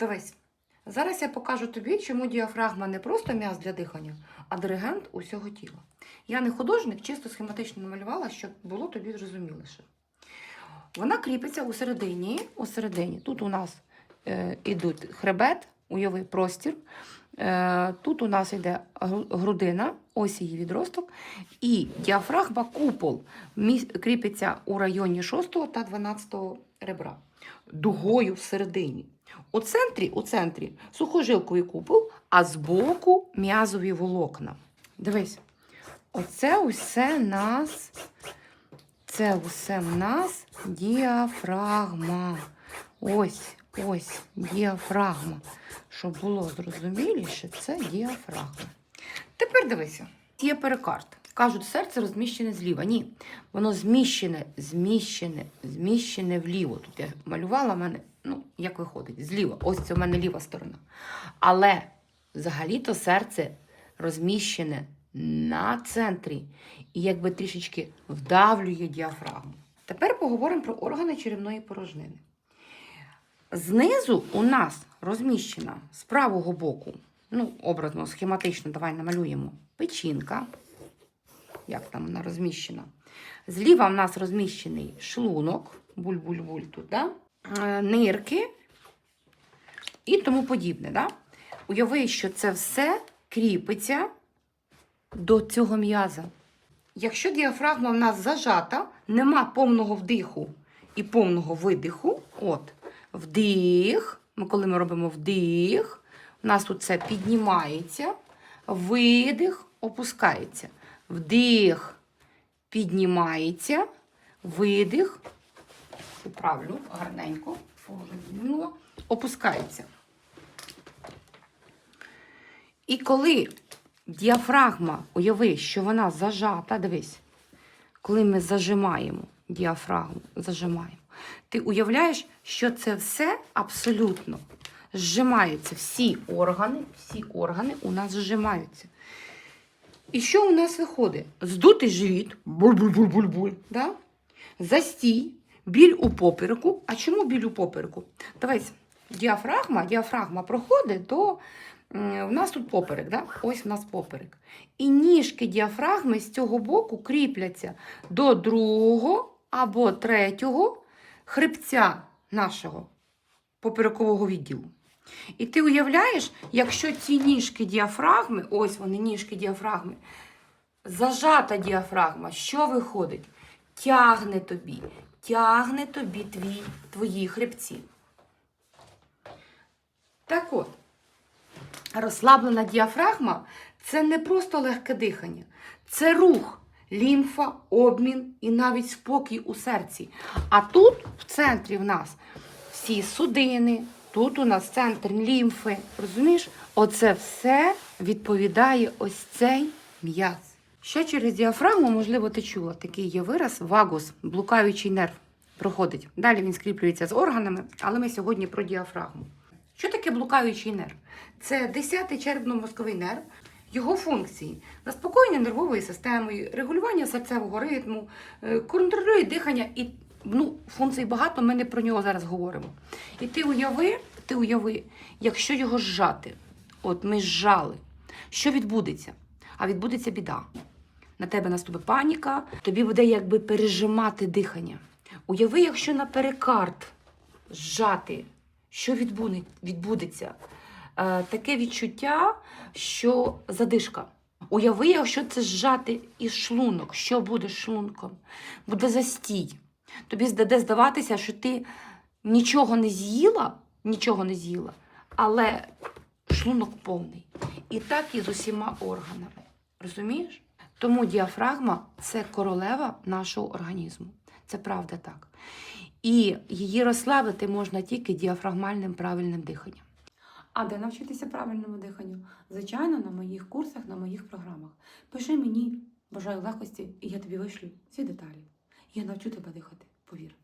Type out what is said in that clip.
Дивись. Зараз я покажу тобі, чому діафрагма не просто м'яз для дихання, а диригент усього тіла. Я не художник, чисто схематично намалювала, щоб було тобі зрозуміліше. Вона кріпиться у середині. У середині. Тут у нас е, ідуть хребет, уяви простір. Е, тут у нас йде грудина, ось її відросток. І діафрагма купол кріпиться у районі 6 та 12 ребра. Дугою всередині. У центрі, у центрі сухожилковий купол, а збоку м'язові волокна. Дивись, оце усе нас, це усе в нас діафрагма. Ось, ось діафрагма. Щоб було зрозуміліше, це діафрагма. Тепер дивися, є перикард. Кажуть, серце розміщене зліва. Ні, воно зміщене, зміщене, зміщене вліво. Тут я малювала в мене, ну, як виходить, зліва. Ось це в мене ліва сторона. Але взагалі-то серце розміщене на центрі і якби трішечки вдавлює діафрагму. Тепер поговоримо про органи черевної порожнини. Знизу у нас розміщена з правого боку, ну, образно, схематично, давай намалюємо печінка. Як там вона розміщена? Зліва в нас розміщений шлунок, буль-буль-буль тут, да? Е, нирки і тому подібне. Да? Уяви, що це все кріпиться до цього м'яза. Якщо діафрагма в нас зажата, нема повного вдиху і повного видиху. От, вдих. Ми коли ми робимо вдих, у нас тут це піднімається, видих, опускається. Вдих, піднімається, видих. Поправлю гарненько, опускається. І коли діафрагма, уяви, що вона зажата, дивись, коли ми зажимаємо діафрагму, зажимаємо, ти уявляєш, що це все абсолютно зжимаються. Всі органи, всі органи у нас зжимаються. І що у нас виходить? Здутий живіт, буль-буль-буль-буль-буль, да? застій, біль у попереку. А чому біль у попереку? Дивись, діафрагма, діафрагма проходить до. У нас тут поперек, да? ось у нас поперек. І ніжки діафрагми з цього боку кріпляться до другого або третього хребця нашого поперекового відділу. І ти уявляєш, якщо ці ніжки діафрагми, ось вони ніжки діафрагми, зажата діафрагма, що виходить? Тягне тобі, тягне тобі твій, твої хребці. Так от, розслаблена діафрагма це не просто легке дихання, це рух, лімфа, обмін і навіть спокій у серці. А тут, в центрі, в нас всі судини, тут у нас центр лімфи. Розумієш? Оце все відповідає ось цей м'яз. Ще через діафрагму, можливо, ти чула, такий є вираз вагус, блукаючий нерв проходить. Далі він скріплюється з органами, але ми сьогодні про діафрагму. Що таке блукаючий нерв? Це 10-й черепно-мозковий нерв. Його функції заспокоєння нервової системи, регулювання серцевого ритму, е, контролює дихання і ну, функцій багато, ми не про нього зараз говоримо. І ти уяви, ти уяви, якщо його зжати, от ми зжали, що відбудеться? А відбудеться біда. На тебе наступить паніка, тобі буде якби пережимати дихання. Уяви, якщо на перикард зжати, що відбуде- відбудеться? Е, таке відчуття, що задишка. Уяви, якщо це зжати із шлунок, що буде з шлунком? Буде застій. Тобі здаде здаватися, що ти нічого не з'їла, нічого не з'їла, але шлунок повний. І так і з усіма органами. Розумієш? Тому діафрагма це королева нашого організму. Це правда так. І її розслабити можна тільки діафрагмальним правильним диханням. А де навчитися правильному диханню? Звичайно, на моїх курсах, на моїх програмах. Пиши мені, бажаю легкості, і я тобі вишлю всі деталі. Я навчу тебе дихати, повір.